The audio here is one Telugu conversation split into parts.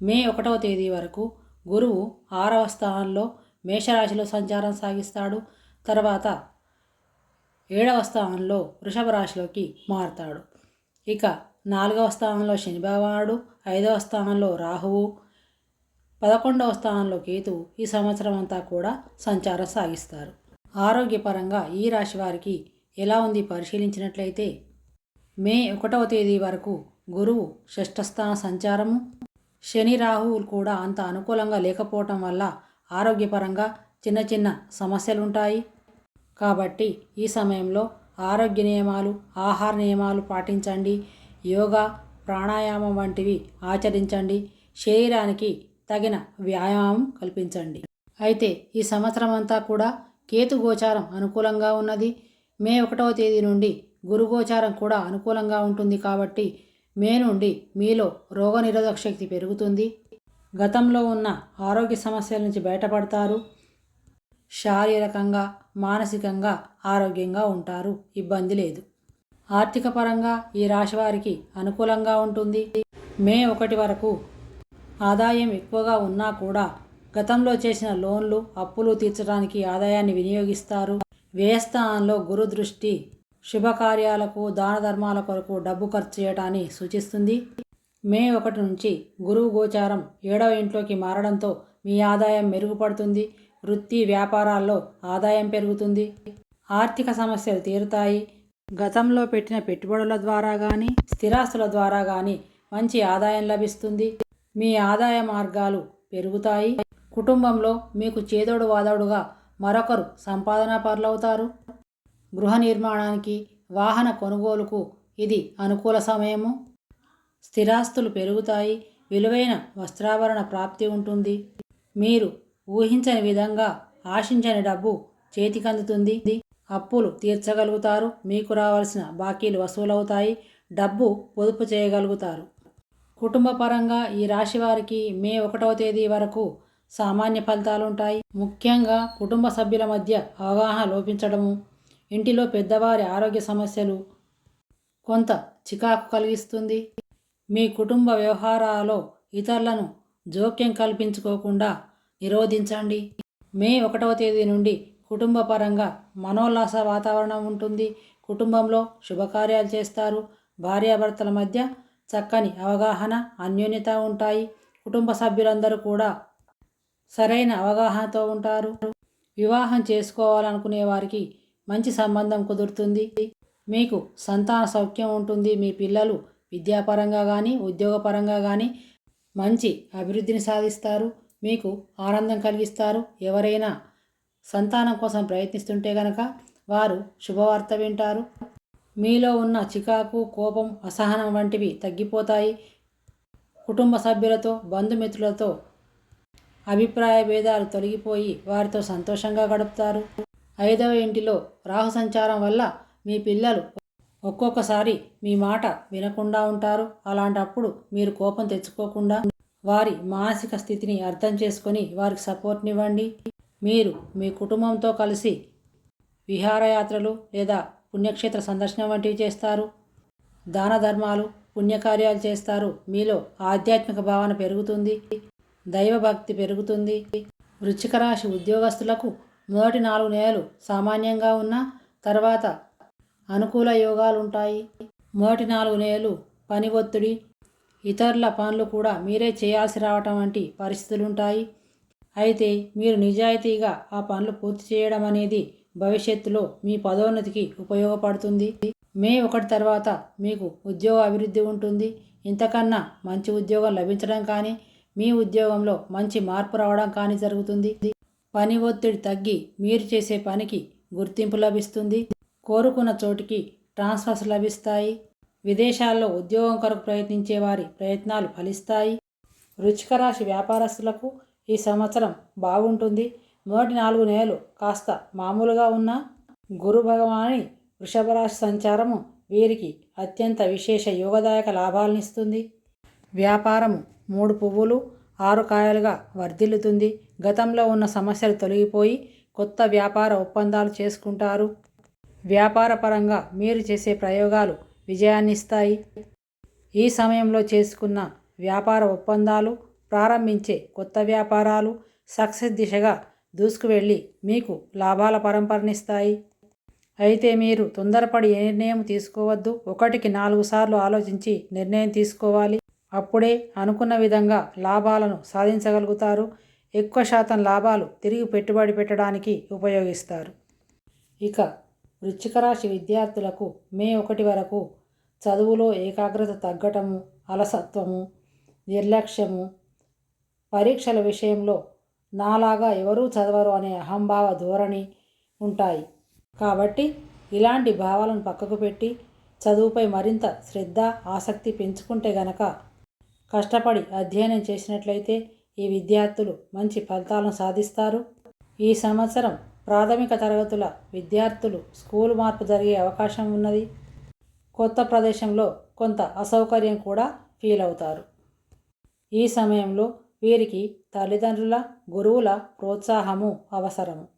మే ఒకటవ తేదీ వరకు గురువు ఆరవ స్థానంలో మేషరాశిలో సంచారం సాగిస్తాడు. తర్వాత ఏడవ స్థానంలో వృషభ రాశిలోకి మారుతాడు. ఇక నాలుగవ స్థానంలో శని భగవానుడు ఐదవ స్థానంలో రాహువు పదకొండవ స్థానంలో కేతు ఈ సంవత్సరం అంతా కూడా సంచారం సాగిస్తారు. ఆరోగ్యపరంగా ఈ రాశి వారికి ఎలా ఉంది పరిశీలించినట్లయితే మే ఒకటవ తేదీ వరకు గురువు షష్ఠస్థాన సంచారము శని రాహువులు కూడా అంత అనుకూలంగా లేకపోవటం వల్ల ఆరోగ్యపరంగా చిన్న చిన్న సమస్యలు ఉంటాయి కాబట్టి ఈ సమయంలో ఆరోగ్య నియమాలు ఆహార నియమాలు పాటించండి. యోగా ప్రాణాయామం వంటివి ఆచరించండి. శరీరానికి తగిన వ్యాయామం కల్పించండి. అయితే ఈ సంవత్సరం అంతా కూడా కేతు గోచారం అనుకూలంగా ఉన్నది. మే ఒకటవ తేదీ నుండి గురు గోచారం కూడా అనుకూలంగా ఉంటుంది కాబట్టి మే నుండి మీలో రోగనిరోధక శక్తి పెరుగుతుంది. గతంలో ఉన్న ఆరోగ్య సమస్యల నుంచి బయటపడతారు. శారీరకంగా మానసికంగా ఆరోగ్యంగా ఉంటారు. ఇబ్బంది లేదు. ఆర్థిక పరంగా ఈ రాశి వారికి అనుకూలంగా ఉంటుంది. మే ఒకటి వరకు ఆదాయం ఎక్కువగా ఉన్నా కూడా గతంలో చేసిన లోన్లు అప్పులు తీర్చడానికి ఆదాయాన్ని వినియోగిస్తారు. వ్యయస్థానంలో గురు దృష్టి శుభకార్యాలకు దాన ధర్మాల కొరకు డబ్బు ఖర్చు చేయటాన్ని సూచిస్తుంది. మే ఒకటి నుంచి గురువు గోచారం ఏడవ ఇంట్లోకి మారడంతో మీ ఆదాయం మెరుగుపడుతుంది. వృత్తి వ్యాపారాల్లో ఆదాయం పెరుగుతుంది. ఆర్థిక సమస్యలు తీరుతాయి. గతంలో పెట్టిన పెట్టుబడుల ద్వారా కానీ స్థిరాస్తుల ద్వారా కానీ మంచి ఆదాయం లభిస్తుంది. మీ ఆదాయ మార్గాలు పెరుగుతాయి. కుటుంబంలో మీకు చేదోడు వాదోడుగా మరొకరు సంపాదన పరులవుతారు. గృహ నిర్మాణానికి వాహన కొనుగోలుకు ఇది అనుకూల సమయము. స్థిరాస్తులు పెరుగుతాయి విలువైన వస్త్రాభరణ ప్రాప్తి ఉంటుంది. మీరు ఊహించని విధంగా ఆశించని డబ్బు చేతికందుతుంది. అప్పులు తీర్చగలుగుతారు మీకు రావాల్సిన బాకీలు వసూలవుతాయి డబ్బు పొదుపు చేయగలుగుతారు. కుటుంబ పరంగా ఈ రాశి వారికి మే ఒకటవ తేదీ వరకు సామాన్య ఫలితాలు ఉంటాయి ముఖ్యంగా కుటుంబ సభ్యుల మధ్య అవగాహన లోపించడము ఇంటిలో పెద్దవారి ఆరోగ్య సమస్యలు కొంత చికాకు కలిగిస్తుంది. మీ కుటుంబ వ్యవహారాలలో ఇతరులను జోక్యం కల్పించుకోకుండా నిరోధించండి. మే ఒకటవ తేదీ నుండి కుటుంబ పరంగా మనోల్లాస వాతావరణం ఉంటుంది. కుటుంబంలో శుభకార్యాలు చేస్తారు. భార్యాభర్తల మధ్య చక్కని అవగాహన అన్యోన్యత ఉంటాయి. కుటుంబ సభ్యులందరూ కూడా సరైన అవగాహనతో ఉంటారు. వివాహం చేసుకోవాలనుకునే వారికి మంచి సంబంధం కుదురుతుంది. మీకు సంతాన సౌఖ్యం ఉంటుంది. మీ పిల్లలు విద్యాపరంగా కానీ ఉద్యోగపరంగా కానీ మంచి అభివృద్ధిని సాధిస్తారు. మీకు ఆనందం కలిగిస్తారు. ఎవరైనా సంతానం కోసం ప్రయత్నిస్తుంటే గనక వారు శుభవార్త వింటారు. మీలో ఉన్న చికాకు కోపం అసహనం వంటివి తగ్గిపోతాయి. కుటుంబ సభ్యులతో బంధుమిత్రులతో అభిప్రాయ భేదాలు తొలగిపోయి వారితో సంతోషంగా గడుపుతారు. ఐదవ ఇంటిలో రాహు సంచారం వల్ల మీ పిల్లలు ఒక్కొక్కసారి మీ మాట వినకుండా ఉంటారు. అలాంటప్పుడు మీరు కోపం తెచ్చుకోకుండా వారి మానసిక స్థితిని అర్థం చేసుకొని వారికి సపోర్ట్నివ్వండి మీరు మీ కుటుంబంతో కలిసి విహారయాత్రలు లేదా పుణ్యక్షేత్ర సందర్శన వంటివి చేస్తారు. దాన ధర్మాలు పుణ్యకార్యాలు చేస్తారు. మీలో ఆధ్యాత్మిక భావన పెరుగుతుంది. దైవభక్తి పెరుగుతుంది. వృచ్చిక రాశి ఉద్యోగస్తులకు మొదటి నాలుగు నెలలు సామాన్యంగా ఉన్న తర్వాత అనుకూల యోగాలు ఉంటాయి మొదటి నాలుగు నెలలు పని ఒత్తిడి ఇతరుల పనులు కూడా మీరే చేయాల్సి రావటం వంటి పరిస్థితులు ఉంటాయి అయితే మీరు నిజాయితీగా ఆ పనులు పూర్తి చేయడం అనేది భవిష్యత్తులో మీ పదోన్నతికి ఉపయోగపడుతుంది. మే ఒకటి తర్వాత మీకు ఉద్యోగ అభివృద్ధి ఉంటుంది. ఇంతకన్నా మంచి ఉద్యోగం లభించడం కానీ మీ ఉద్యోగంలో మంచి మార్పు రావడం కానీ జరుగుతుంది. పని ఒత్తిడి తగ్గి మీరు చేసే పనికి గుర్తింపు లభిస్తుంది. కోరుకున్న చోటికి ట్రాన్స్ఫర్స్ లభిస్తాయి. విదేశాల్లో ఉద్యోగం కొరకు ప్రయత్నించే వారి ప్రయత్నాలు ఫలిస్తాయి. వృచ్చిక రాశి వ్యాపారస్తులకు ఈ సంవత్సరం బాగుంటుంది. మొదటి నాలుగు నెలలు కాస్త మామూలుగా ఉన్న గురు భగవాని వృషభ రాశి సంచారము వీరికి అత్యంత విశేష యోగదాయక లాభాలనిస్తుంది వ్యాపారము మూడు పువ్వులు ఆరు కాయలుగా వర్ధిల్లుతుంది. గతంలో ఉన్న సమస్యలు తొలగిపోయి కొత్త వ్యాపార ఒప్పందాలు చేసుకుంటారు. వ్యాపార పరంగా మీరు చేసే ప్రయోగాలు విజయాన్ని ఇస్తాయి. ఈ సమయంలో చేసుకున్న వ్యాపార ఒప్పందాలు ప్రారంభించే కొత్త వ్యాపారాలు సక్సెస్ దిశగా దూసుకువెళ్ళి మీకు లాభాల పరంపరనిస్తాయి. అయితే మీరు తొందరపడి ఏ నిర్ణయం తీసుకోవద్దు. ఒకటికి నాలుగు సార్లు ఆలోచించి నిర్ణయం తీసుకోవాలి. అప్పుడే అనుకున్న విధంగా లాభాలను సాధించగలుగుతారు. ఎక్కువ శాతం లాభాలు తిరిగి పెట్టుబడి పెట్టడానికి ఉపయోగిస్తారు. ఇక వృశ్చిక రాశి విద్యార్థులకు మే ఒకటి వరకు చదువులో ఏకాగ్రత తగ్గటము అలసత్వము నిర్లక్ష్యము పరీక్షల విషయంలో నాలాగా ఎవరూ చదవరు అనే అహంభావ ధోరణి ఉంటాయి. కాబట్టి ఇలాంటి భావాలను పక్కకు పెట్టి చదువుపై మరింత శ్రద్ధ ఆసక్తి పెంచుకుంటే గనక కష్టపడి అధ్యయనం చేసినట్లయితే ఈ విద్యార్థులు మంచి ఫలితాలను సాధిస్తారు. ఈ సంవత్సరం ప్రాథమిక తరగతుల విద్యార్థులు స్కూల్ మార్పు జరిగే అవకాశం ఉన్నది. కొత్త ప్రదేశంలో కొంత అసౌకర్యం కూడా ఫీల్ అవుతారు. ఈ సమయంలో వీరికి తల్లిదండ్రుల గురువుల ప్రోత్సాహము అవసరము.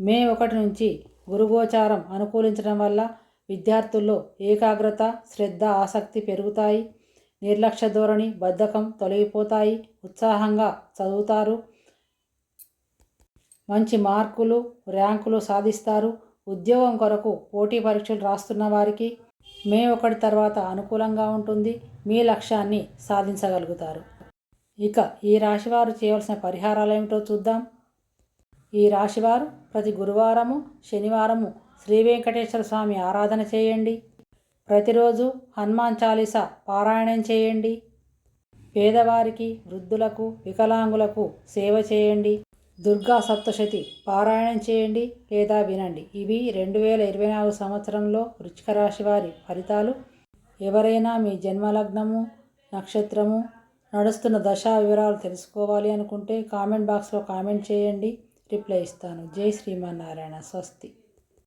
మే ఒకటి నుంచి గురుగోచారం అనుకూలించడం వల్ల విద్యార్థుల్లో ఏకాగ్రత శ్రద్ధ ఆసక్తి పెరుగుతాయి. నిర్లక్ష్య ధోరణి బద్ధకం తొలగిపోతాయి. ఉత్సాహంగా చదువుతారు. మంచి మార్కులు ర్యాంకులు సాధిస్తారు. ఉద్యోగం కొరకు పోటీ పరీక్షలు రాస్తున్న వారికి మే ఒకటి తర్వాత అనుకూలంగా ఉంటుంది. మీ లక్ష్యాన్ని సాధించగలుగుతారు. ఇక ఈ రాశివారు చేయవలసిన పరిహారాలు ఏమిటో చూద్దాం. ఈ రాశివారు ప్రతి గురువారము శనివారము శ్రీ వెంకటేశ్వర స్వామి ఆరాధన చేయండి. ప్రతిరోజు హనుమాన్ చాలీస పారాయణం చేయండి. పేదవారికి వృద్ధులకు వికలాంగులకు సేవ చేయండి. దుర్గా సప్తశతి పారాయణం చేయండి లేదా వినండి. ఇవి రెండు వేల ఇరవై నాలుగు సంవత్సరంలో వృచ్చిక రాశి వారి ఫలితాలు. ఎవరైనా మీ జన్మలగ్నము నక్షత్రము నడుస్తున్న దశా వివరాలు తెలుసుకోవాలి అనుకుంటే కామెంట్ బాక్స్లో కామెంట్ చేయండి. రిప్లై ఇస్తాను. జై శ్రీమన్నారాయణ. స్వస్తి.